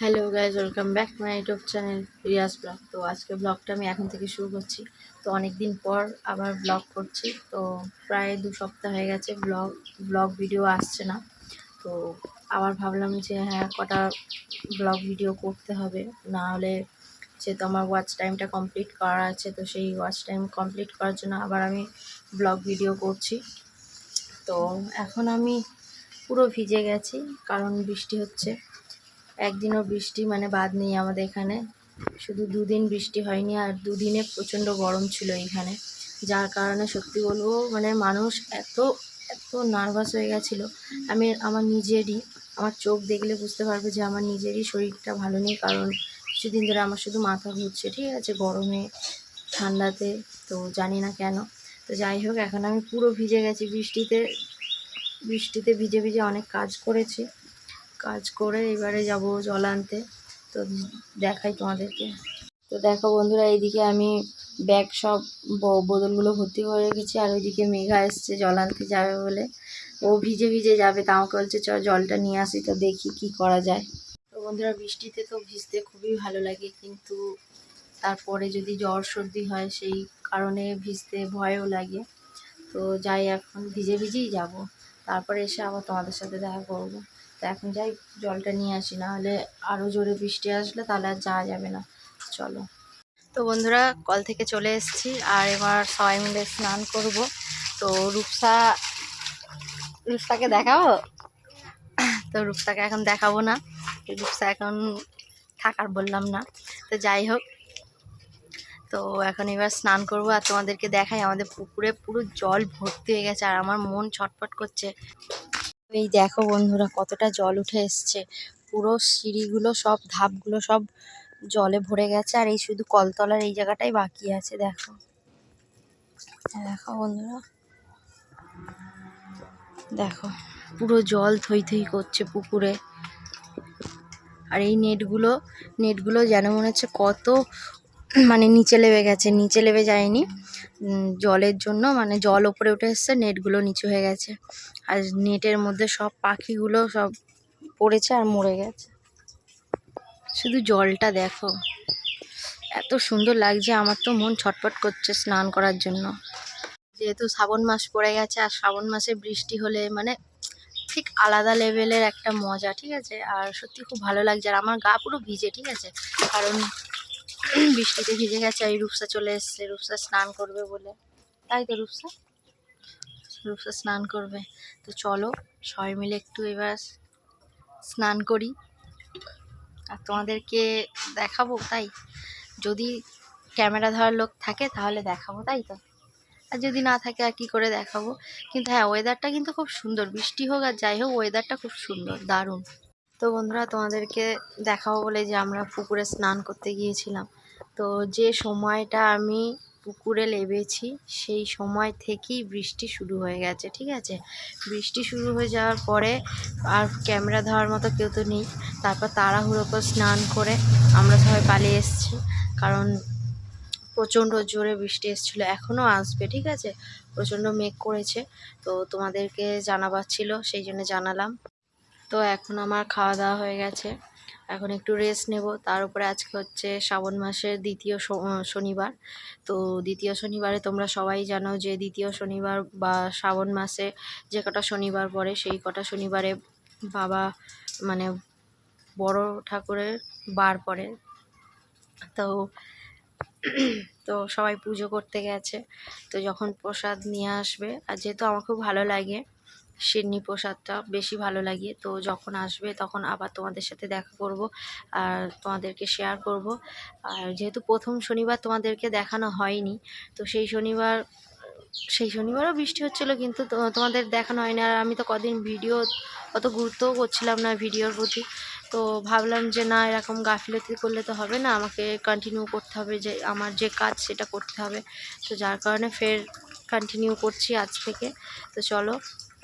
Hello guys welcome back my YouTube channel Riyaz vlog. তো আজকে ব্লগটা আমি এখন থেকে শুরু করছি। তো অনেক দিন পর আবার ব্লগ করছি। তো প্রায় দু সপ্তাহ হয়ে গেছে ব্লগ ব্লগ ভিডিও আসছে না। তো আবার ভাবলাম যে হ্যাঁ কটা ব্লগ ভিডিও করতে হবে। না হলে যেহেতু আমার ওয়াচ টাইমটা কমপ্লিট করা আছে, তো সেই ওয়াচ টাইম কমপ্লিট করার জন্য আবার আমি ব্লগ ভিডিও করছি। তো এখন আমি পুরো ভিজে গেছি, কারণ বৃষ্টি হচ্ছে। একদিনও বৃষ্টি মানে বাদ নেই আমাদের এখানে। শুধু দুদিন বৃষ্টি হয়নি আর দুদিনে প্রচণ্ড গরম ছিল এখানে যার কারণে সত্যি বলব মানে মানুষ এত এত নার্ভাস হয়ে গেছিল। আমি, আমার নিজেরই, আমার চোখ দেখলে বুঝতে পারবে যে আমার নিজেরই শরীরটা ভালো নেই। কারণ কিছুদিন ধরে আমার শুধু মাথা ঘুরছে, ঠিক আছে? গরমে, ঠান্ডাতে, তো জানি না কেন। তো যাই হোক, এখন আমি পুরো ভিজে গেছি। বৃষ্টিতে বৃষ্টিতে ভিজে ভিজে অনেক কাজ করেছি। কাজ করে এবারে যাব জল আনতে। তো দেখাই তোমাদেরকে। তো দেখো বন্ধুরা, এইদিকে আমি ব্যাগ সব বোতলগুলো ভর্তি করে রেখেছি আর ওইদিকে মেঘা এসছে জল আনতে যাবে বলে। ও ভিজে ভিজে যাবে, তা আমাকে বলছে চ জলটা নিয়ে আসি, তো দেখি কি করা যায়। তো বন্ধুরা, বৃষ্টিতে তো ভিজতে খুবই ভালো লাগে, কিন্তু তারপরে যদি জ্বর সর্দি হয়, সেই কারণে ভিজতে ভয়ও লাগে। তো যাই এখন, ভিজে ভিজেই যাব। তারপরে এসে আবার তোমাদের সাথে দেখা করব। তো এখন যাই জলটা নিয়ে আসি না হলে আরও জোরে বৃষ্টি আসলে তাহলে আর যাওয়া যাবে না। চলো। তো বন্ধুরা, কল থেকে চলে এসেছি আর এবার সবাই মিলে স্নান করব। তো রূপসা, রূপসাকে দেখাবো? তো রূপসাকে এখন দেখাবো না। রূপসা এখন থাকার বললাম না। তো যাই হোক। তো এখন এবার স্নান করব আর তোমাদেরকে দেখাই, আমাদের পুকুরে পুরো জল ভর্তি হয়ে গেছে আর আমার মন ছটফট করছে। এই দেখো বন্ধুরা, কতটা জল উঠে এসছে। পুরো সিঁড়িগুলো সব, ধাপগুলো সব জলে ভরে গেছে, আর এই শুধু কলতলার এই জায়গাটাই বাকি আছে, দেখো। দেখো বন্ধুরা, দেখো, পুরো জল থই থই করছে পুকুরে। আর এই নেটগুলো নেটগুলো যেন মনে হচ্ছে কত মানে নিচে লেবে গেছে, নিচে লেবে যায়নি। জলের জন্য মানে জল ওপরে উঠে এসছে, নেটগুলো নিচু হয়ে গেছে। আর নেটের মধ্যে সব পাখিগুলো সব পড়েছে আর মরে গেছে। শুধু জলটা দেখো। এত সুন্দর লাগছে, আমার তো মন ছটফট করছে স্নান করার জন্য। যেহেতু শ্রাবণ মাস পড়ে গেছে, আর শ্রাবণ মাসে বৃষ্টি হলে মানে ঠিক আলাদা লেভেলের একটা মজা, ঠিক আছে? আর সত্যি খুব ভালো লাগছে, আর আমার গা পুরো ভিজে, ঠিক আছে? কারণ বৃষ্টিতে ভিজে গেছে আর রূপসা চলে এসছে। রূপসা স্নান করবে বলে। তাই তো রূপসা? রূপসা স্নান করবে। তো চলো সবাই মিলে একটু এবার স্নান করি। আর তোমাদেরকে দেখাবো তাই? যদি ক্যামেরা ধরার লোক থাকে তাহলে দেখাবো, তাই তো? আর যদি না থাকে আর কী করে দেখাবো? কিন্তু হ্যাঁ ওয়েদারটা কিন্তু খুব সুন্দর। বৃষ্টি হোক আর যাই হোক ওয়েদারটা খুব সুন্দর, দারুণ। তো বন্ধুরা, তোমাদেরকে দেখাবো বলে যে আমরা পুকুরে স্নান করতে গিয়েছিলাম। তো যে সময়টা আমি পুকুরে নেমেছি সেই সময় থেকেই বৃষ্টি শুরু হয়ে গেছে, ঠিক আছে? বৃষ্টি শুরু হয়ে যাওয়ার পরে আর ক্যামেরা ধরার মতো কেউ তো নেই। তারপর তাড়াহুড়ো করে স্নান করে আমরা সবাই পালিয়ে এসেছি। কারণ প্রচণ্ড জোরে বৃষ্টি এসেছিল এখনও আসবে, ঠিক আছে? প্রচণ্ড মেঘ করেছে, তো তোমাদেরকে জানাবার ছিল, সেই জন্য জানালাম। তো এখন আমার খাওয়া দাওয়া হয়ে গেছে। এখন একটু রেস্ট নেব। তার উপরে আজকে হচ্ছে শ্রাবণ মাসের দ্বিতীয় শনিবার। তো দ্বিতীয় শনিবারে তোমরা সবাই জানো যে দ্বিতীয় শনিবার বা শ্রাবণ মাসে যে কটা শনিবার পড়ে, সেই কটা শনিবারে বাবা মানে বড় ঠাকুরের বার পড়ে। তো তো সবাই পুজো করতে গেছে। তো যখন প্রসাদ নিয়ে আসবে, আর যেহেতু আমার খুব ভালো লাগে সিন্নি প্রসাদটা বেশি ভালো লাগে। তো যখন আসবে তখন আবার তোমাদের সাথে দেখা করব আর তোমাদেরকে শেয়ার করব। আর যেহেতু প্রথম শনিবার তোমাদেরকে দেখানো হয়নি, তো সেই শনিবার, সেই শনিবারও বৃষ্টি হচ্ছিল কিন্তু তোমাদের দেখানো হয়নি। আর আমি তো কদিন ভিডিও অত গুরুত্বও করছিলাম না ভিডিওর প্রতি। তো ভাবলাম যে না, এরকম গাফিলতি করলে তো হবে না, আমাকে কন্টিনিউ করতে হবে যে, আমার যে কাজ সেটা করতে হবে। তো যার কারণে ফের কন্টিনিউ করছি আজ থেকে। তো চলো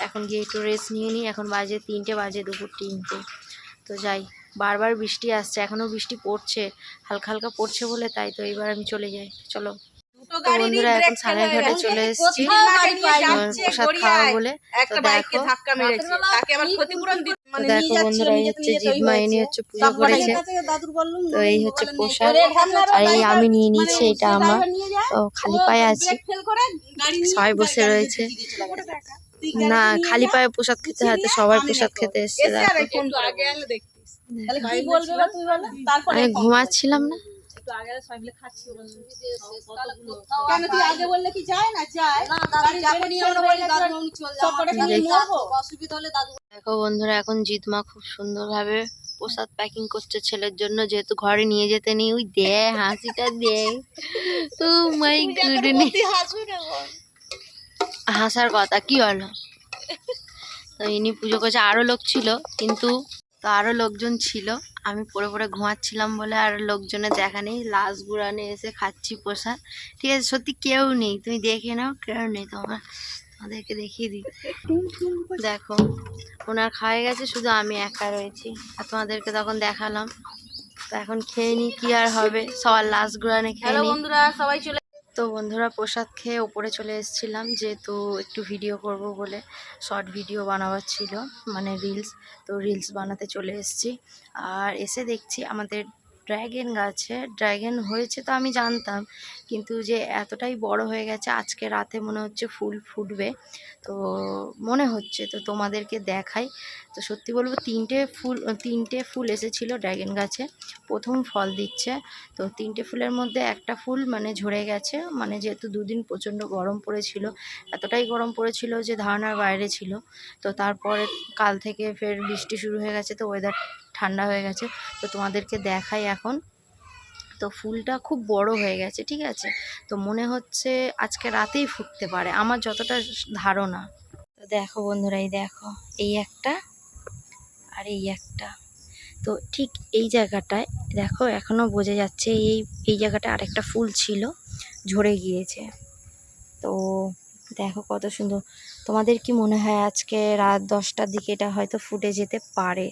এখন গিয়ে একটু রেস্ট নিয়ে নিই। এখন বাজে তিনটে বাজে দুপুর তিনটে। তো যাই বারবার বৃষ্টি আসছে এখনও বৃষ্টি পড়ছে হালকা হালকা পড়ছে বলে তাই তো এবার আমি চলে যাই। চলো। তো বন্ধুরা এখন ব্রেক সানের ঘাটে চলে এসেছি। প্রসাদ। খাওয়া বলে। তো দেখো ধাক্কা মেরেছে। তাকে আবার ক্ষতিপূরণ দিতে মানে দেখো বন্ধুরা, এই হচ্ছে হয়েছে। ইনি হচ্ছে পুজো করেছে। তো এই হচ্ছে হ্যান্ডার আর এই আমি নিয়ে মানে নিয়েছি, এটা আমার। তো খালি পায়ে আছি। সবাই বসে রয়েছে। দিয়ে না খালি পায়ে প্রসাদ খেতে হয় তো গুছিয়ে সবাই প্রসাদ খেতে এসছে এসে আর দেখো। একটু আগে এলে দেখতিস। তাহলে কি বলবে বা তুই বল? তারপরে আমি ঘুমাচ্ছিলাম না। কেন তুই আগে বললে কি যায় না? যায়। গাড়ি যখনই আমরা বলি দাদু মামনি চল যাও সবকটা কি দেখি। মরবো? অসুবিধা হলে দাদু দেখো বন্ধুরা এখন জিতমা খুব সুন্দরভাবে প্রসাদ প্যাকিং করছে ছেলের জন্য যেহেতু ঘরে নিয়ে যেতে নেই। ওই দে হাসিটা দে। ও মাই গুডনেস হাসার কথা কি হলো? তো ইনি পুজো করছে আরও লোক ছিল কিন্তু তো আরও লোকজন ছিল। আমি পরে পরে ঘুমাচ্ছিলাম বলে আর লোকজনের দেখা নেই। লাশ গুড়ানে এসে খাচ্ছি প্রসাদ ঠিক আছে সত্যি কেউ নেই। তুমি দেখে নাও কেউ নেই তোমার। তোমাদেরকে দেখিয়ে দিই। দেখো ওনার খাওয়া গেছে শুধু আমি একা রয়েছি। আর তোমাদেরকে তখন দেখালাম। তো এখন খেয়ে নি কি আর হবে? সবার লাশ গুড়ানে খেয়ে বন্ধুরা সবাই চলে তো বন্ধুরা প্রসাদ খেয়ে ওপরে চলে এসেছিলাম, যেহেতু একটু ভিডিও করব বলে শর্ট ভিডিও বানাবার ছিল মানে রিলস তো রিলস বানাতে চলে এসেছি। আর এসে দেখছি আমাদের ড্র্যাগন গাছে ড্র্যাগন হয়েছে তো আমি জানতাম কিন্তু যে এতটাই বড় হয়ে গেছে, আজকে রাতে মনে হচ্ছে ফুল ফুটবে। তো মনে হচ্ছে, তো তোমাদেরকে দেখাই। তো সত্যি বলব, তিনটে ফুল তিনটে ফুল এসেছিল ড্র্যাগন গাছে। প্রথম ফল দিচ্ছে। তো তিনটে ফুলের মধ্যে একটা ফুল মানে ঝরে গেছে। মানে যেহেতু দুদিন প্রচণ্ড গরম পড়েছিল, এতটাই গরম পড়েছিল যে ধারণার বাইরে ছিল। তো তারপরে কাল থেকে ফের বৃষ্টি শুরু হয়ে গেছে, তো ওয়েদার ঠান্ডা হয়ে গেছে। তো তোমাদেরকে দেখাই এখন। তো ফুলটা খুব বড় হয়ে গেছে, ঠিক আছে? তো মনে হচ্ছে আজকে রাতেই ফুটতে পারে, আমার যতটা ধারণা। তো দেখো বন্ধুরা, এই দেখো, এই একটা আর এই একটা। তো ঠিক এই জায়গাটায়, দেখো, এখনও বোঝা যাচ্ছে এই এই জায়গাটা আরেকটা ফুল ছিল, ঝরে গিয়েছে। তো দেখো কত সুন্দর। তোমাদের কি মনে হয় আজকে রাত দশটার দিকে এটা হয়তো ফুটে যেতে পারে?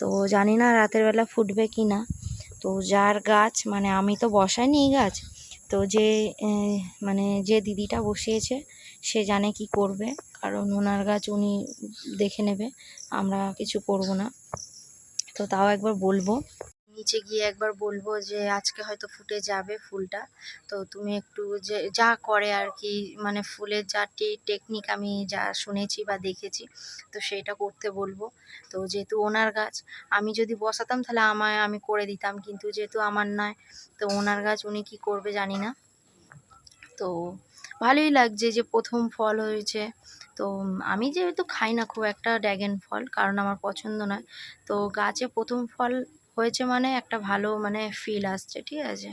তো জানি না রাতের বেলা ফুটবে কি না তো যার গাছ মানে আমি তো বসাইনি এই গাছ, তো যে মানে যে দিদিটা বসিয়েছে, সে জানে কি করবে, কারণ ওনার গাছ উনি দেখে নেবে, আমরা কিছু করব না। তো তাও একবার বলব। নিচে গিয়ে একবার বলব যে আজকে হয়তো ফুটে যাবে ফুলটা। তো তুমি একটু যে, যা করে আর কি মানে ফুলের যা টেকনিক আমি যা শুনেছি বা দেখেছি, তো সেটা করতে বলব। তো যেহেতু ওনার গাছ, আমি যদি বসাতাম তাহলে আমায়, আমি করে দিতাম, কিন্তু যেহেতু আমার নয় তো ওনার গাছ উনি কি করবে জানি না। তো ভালোই লাগছে যে প্রথম ফল হয়েছে। তো আমি যেহেতু খাই না খুব একটা ড্র্যাগন ফল, কারণ আমার পছন্দ নয়। তো গাছে প্রথম ফল হয়েছে মানে একটা ভালো মানে ফিল আসছে, ঠিক আছে?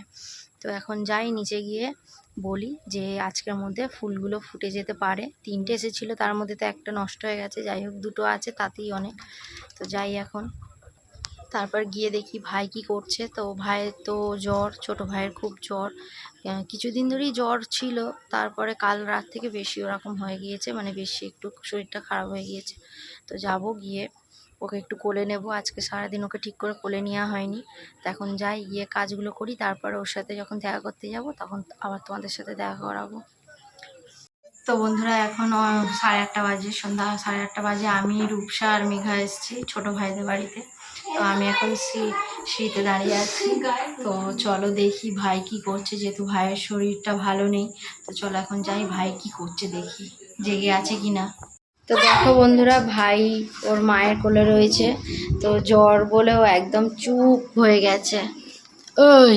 তো এখন যাই নিচে গিয়ে বলি যে আজকের মধ্যে ফুলগুলো ফুটে যেতে পারে। তিনটে এসেছিল, তার মধ্যে তো একটা নষ্ট হয়ে গেছে, যাই হোক দুটো আছে, তাতেই অনেক। তো যাই এখন। তারপর গিয়ে দেখি ভাই কি করছে। তো ভাইয়ের তো জ্বর, ছোট ভাইয়ের খুব জ্বর। কিছুদিন ধরেই জ্বর ছিল, তারপরে কাল রাত থেকে বেশি ওরকম হয়ে গিয়েছে মানে বেশি একটু শরীরটা খারাপ হয়ে গিয়েছে। তো যাব গিয়ে ওকে একটু কোলে নেব। আজকে সারাদিন ওকে ঠিক করে কোলে নেওয়া হয়নি। তো এখন যাই, গিয়ে কাজগুলো করি, তারপরে ওর সাথে যখন দেখা করতে যাব, তখন আবার তোমাদের সাথে দেখা করাবো। তো বন্ধুরা, এখন সাড়ে আটটা বাজে, সন্ধ্যা সাড়ে আটটা বাজে। আমি রূপসা আর মেঘা এসেছি ছোট ভাইদের বাড়িতে। তো আমি এখন শীতে দাঁড়িয়ে আছি। তো চলো দেখি ভাই কি করছে, যেহেতু ভাইয়ের শরীরটা ভালো নেই। তো চলো এখন যাই, ভাই কি করছে দেখি, জেগে আছে কি না তো দেখো বন্ধুরা, ভাই ওর মায়ের কোলে রয়েছে। তো জ্বর বলেও একদম চুপ হয়ে গেছে। ওই,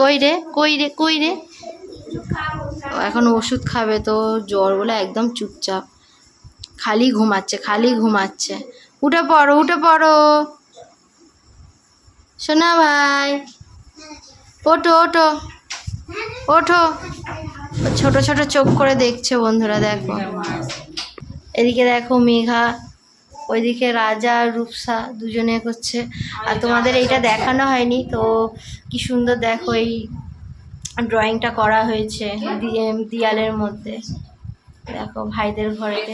কই রে কই রে কই রে? এখন ওষুধ খাবে তো, জ্বর বলে একদম চুপচাপ। খালি ঘুমাচ্ছে খালি ঘুমাচ্ছে। উঠে পড়ো উঠে পড়ো। শোনা ভাই, ওঠো ওঠো। ওঠো। ছোট ছোট চোখ করে দেখছে বন্ধুরা, দেখো। এদিকে দেখো মেঘা ওইদিকে রাজা রূপসা দুজনে করছে আর তোমাদের এইটা দেখানো হয়নি তো কি সুন্দর দেখো এই ড্রয়িংটা করা হয়েছে দিয়ে- দেয়ালের মধ্যে। দেখো ভাইদের ঘরেতে।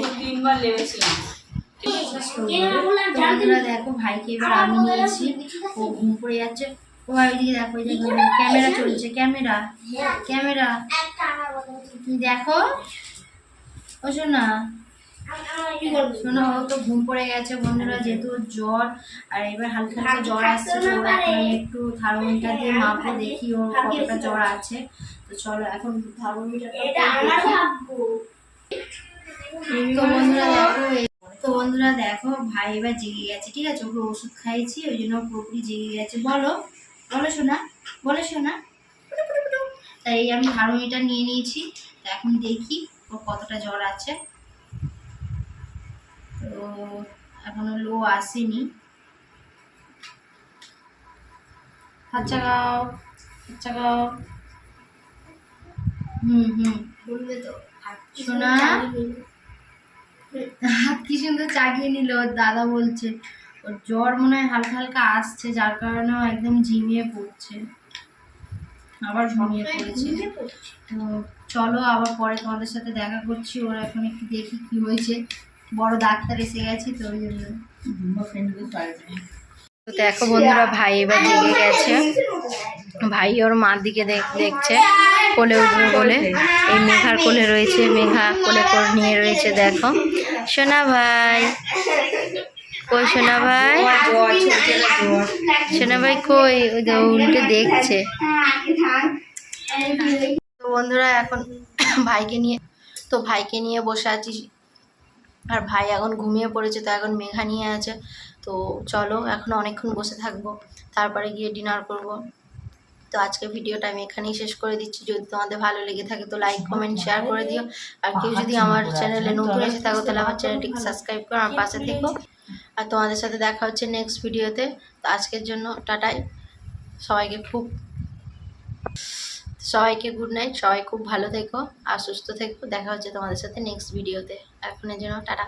দেখো ভাইকে এবার আমি নিয়েছি। ও ঘুম পড়ে যাচ্ছে। ও ওইদিকে দেখো দেখো ক্যামেরা চলছে ক্যামেরা ক্যামেরা। তুমি দেখো? ও শোনা শোনো তো ঘুম পড়ে গেছে বন্ধুরা যেহেতু জ্বর আর এবার হালকা হালকা জ্বর আসছে তো এখন একটু থার্মোমিটার দিয়ে মাপবো দেখি ওর কতটা জ্বর আছে। তো চলো এখন থার্মোমিটারটা তো বন্ধুরা দেখো তো বন্ধুরা দেখো ভাই এবার জেগে গেছে ঠিক আছে? ওকে ওষুধ খাইয়েছি ওই জন্য পুরোপুরি জেগে গেছে। বলো বলো শোনা বলো শোনা তাই আমি থার্মোমিটার নিয়ে নিয়েছি তো এখন দেখি ওর কতটা জ্বর আছে। তো এখনও লো আসেনি। আচ্ছা গাও আচ্ছা গাও হুম হুম। বলবে তো শোনা? হাত কি সুন্দর চাগিয়ে নিল ওর দাদা বলছে। ওর জ্বর মনে হয় হালকা হালকা আসছে যার কারণে একদম ঝিমিয়ে পড়ছে। আবার ঝিমিয়ে পড়েছে। তো চলো আবার পরে তোমাদের সাথে দেখা করছি ওর এখন একটু দেখি কি হয়েছে। বড় ডাক্তার এসে গেছে, তো ওই জন্য দেখো বন্ধুরা, ভাই এবার জেগে গেছে। ভাই ওর মার দিকে দেখ- দেখছে, কোলে উঠবে বলে। এই মেঘার কোলে রয়েছে, মেঘা কোলে কোলে নিয়ে রয়েছে, দেখো। সোনা ভাই, কই সোনা ভাই? সোনা ভাই কই? উল্টে দেখছে। তো বন্ধুরা, এখন ভাইকে নিয়ে তো ভাইকে নিয়ে বসে আছি আর ভাই এখন ঘুমিয়ে পড়েছে তো এখন মেঘা নিয়ে আছে। তো চলো এখন অনেকক্ষণ বসে থাকব তারপরে গিয়ে ডিনার করব। তো আজকে ভিডিওটা আমি এখানেই শেষ করে দিচ্ছি। যদি তোমাদের ভালো লেগে থাকে তো লাইক কমেন্ট শেয়ার করে দিও। আর কেউ যদি আমার চ্যানেলে নতুন এসে থাকো তাহলে আমার চ্যানেলটিকে সাবস্ক্রাইব করো আমার পাশে থেকো। আর তোমাদের সাথে দেখা হচ্ছে নেক্সট ভিডিওতে তো আজকের জন্য টাটাই সবাইকে খুব সবাইকে গুড নাইট সবাই খুব ভালো থেকো আর সুস্থ থেকো। দেখা হচ্ছে তোমাদের সাথে নেক্সট ভিডিওতে এখনের জন্য টাটা।